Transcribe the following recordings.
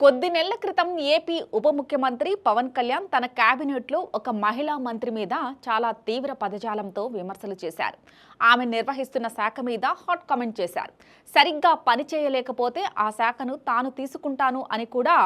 కొద్ది నెలల క్రితం ఏపీ ఉప ముఖ్యమంత్రి పవన్ కళ్యాణ్ తన క్యాబినెట్లో ఒక మహిళా మంత్రి మీద చాలా తీవ్ర పదజాలంతో విమర్శలు చేశారు. ఆమె నిర్వహిస్తున్న శాఖ మీద హాట్ కామెంట్ చేశారు. సరిగ్గా పని చేయలేకపోతే ఆ శాఖను తాను తీసుకుంటాను అని కూడా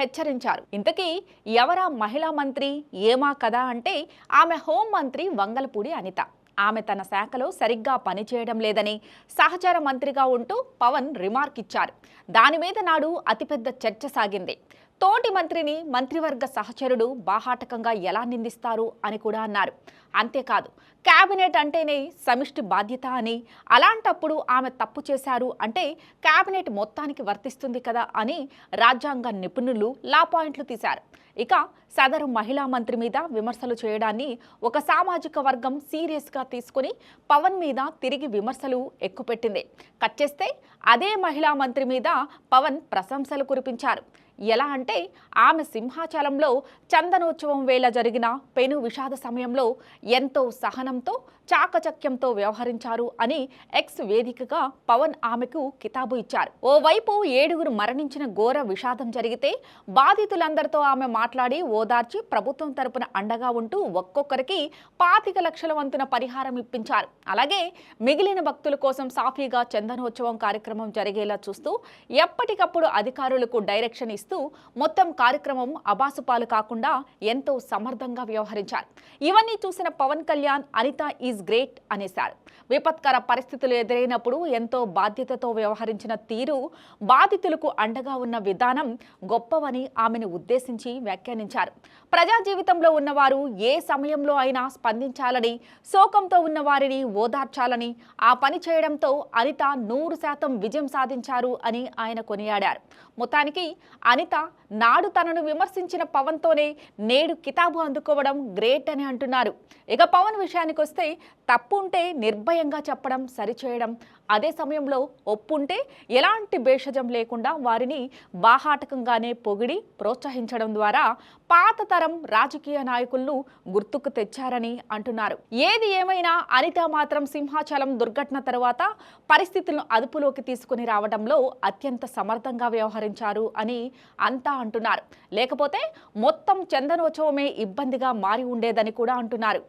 హెచ్చరించారు. ఇంతకీ ఎవరా మహిళా మంత్రి? ఏమా కదా అంటే ఆమె హోం మంత్రి వంగలపూడి అనిత. ఆమె తన శాఖలో సరిగ్గా పనిచేయడం లేదని సహచార మంత్రిగా ఉంటూ పవన్ రిమార్క్ ఇచ్చారు. దాని మీద నాడు అతిపెద్ద చర్చ సాగింది. తోటి మంత్రిని మంత్రివర్గ సహచరుడు బాహాటకంగా ఎలా నిందిస్తారు అని కూడా అన్నారు. అంతేకాదు కేబినెట్ అంటేనే సమిష్టి బాధ్యత అని అలాంటప్పుడు ఆమె తప్పు చేశారు అంటే కేబినెట్ మొత్తానికి వర్తిస్తుంది కదా అని రాజ్యాంగ నిపుణులు లా పాయింట్లు తీశారు. ఇక సదరు మహిళా మంత్రి మీద విమర్శలు చేయడాన్ని ఒక సామాజిక వర్గం సీరియస్గా తీసుకుని పవన్ మీద తిరిగి విమర్శలు ఎక్కుపెట్టింది. కట్ చేస్తే అదే మహిళా మంత్రి మీద పవన్ ప్రశంసలు కురిపించారు. ఎలా అంటే ఆమె సింహాచలంలో చందనోత్సవం వేళ జరిగిన పెను విషాద సమయంలో ఎంతో సహనంతో చాకచక్యంతో వ్యవహరించారు అని ఎక్స్ వేదికగా పవన్ ఆమెకు కితాబు ఇచ్చారు. ఓవైపు ఏడుగురు మరణించిన ఘోర విషాదం జరిగితే బాధితులందరితో ఆమె మాట్లాడి ఓదార్చి ప్రభుత్వం తరపున అండగా ఉంటూ ఒక్కొక్కరికి పాతిక లక్షల వంతున పరిహారం ఇప్పించారు. అలాగే మిగిలిన భక్తుల కోసం సాఫీగా చందనోత్సవం కార్యక్రమం జరిగేలా చూస్తూ ఎప్పటికప్పుడు అధికారులకు డైరెక్షన్ ఇస్తూ మొత్తం కార్యక్రమం అబాసుపాలు కాకుండా ఎంతో సమర్థంగా వ్యవహరించారు. ఇవన్నీ చూసిన పవన్ కళ్యాణ్ అనిత ఈజ్ గ్రేట్ అనేశారు. విపత్కర పరిస్థితులు ఎదురైనప్పుడు ఎంతో బాధ్యతతో వ్యవహరించిన తీరు బాధితులకు అండగా ఉన్న విధానం గొప్పవని ఆమెను ఉద్దేశించి వ్యాఖ్యానించారు. ప్రజా జీవితంలో ఉన్నవారు ఏ సమయంలో అయినా స్పందించాలని శోకంతో ఉన్న వారిని ఓదార్చాలని ఆ పని చేయడంతో అనిత నూరు శాతం విజయం సాధించారు అని ఆయన కొనియాడారు. మొత్తానికి అనిత నాడు తనను విమర్శించిన పవన్తోనే నేడు కితాబు అందుకోవడం గ్రేట్ అని అంటున్నారు. ఇక పవన్ విషయానికి వస్తే తప్పు ఉంటే నిర్భయంగా చెప్పడం సరిచేయడం అదే సమయంలో ఒప్పుంటే ఎలాంటి భేషజం లేకుండా వారిని బాహాటకంగానే పొగిడి ప్రోత్సహించడం ద్వారా పాత తరం రాజకీయ నాయకులను గుర్తుకు తెచ్చారని అంటున్నారు. ఏది ఏమైనా అనిత మాత్రం సింహాచలం దుర్ఘటన తర్వాత పరిస్థితులను అదుపులోకి తీసుకుని రావడంలో అత్యంత సమర్థంగా వ్యవహరించారు అని అంతా అంటున్నారు. లేకపోతే మొత్తం చందనోత్సవమే ఇబ్బందిగా మారి ఉండేదని కూడా అంటున్నారు.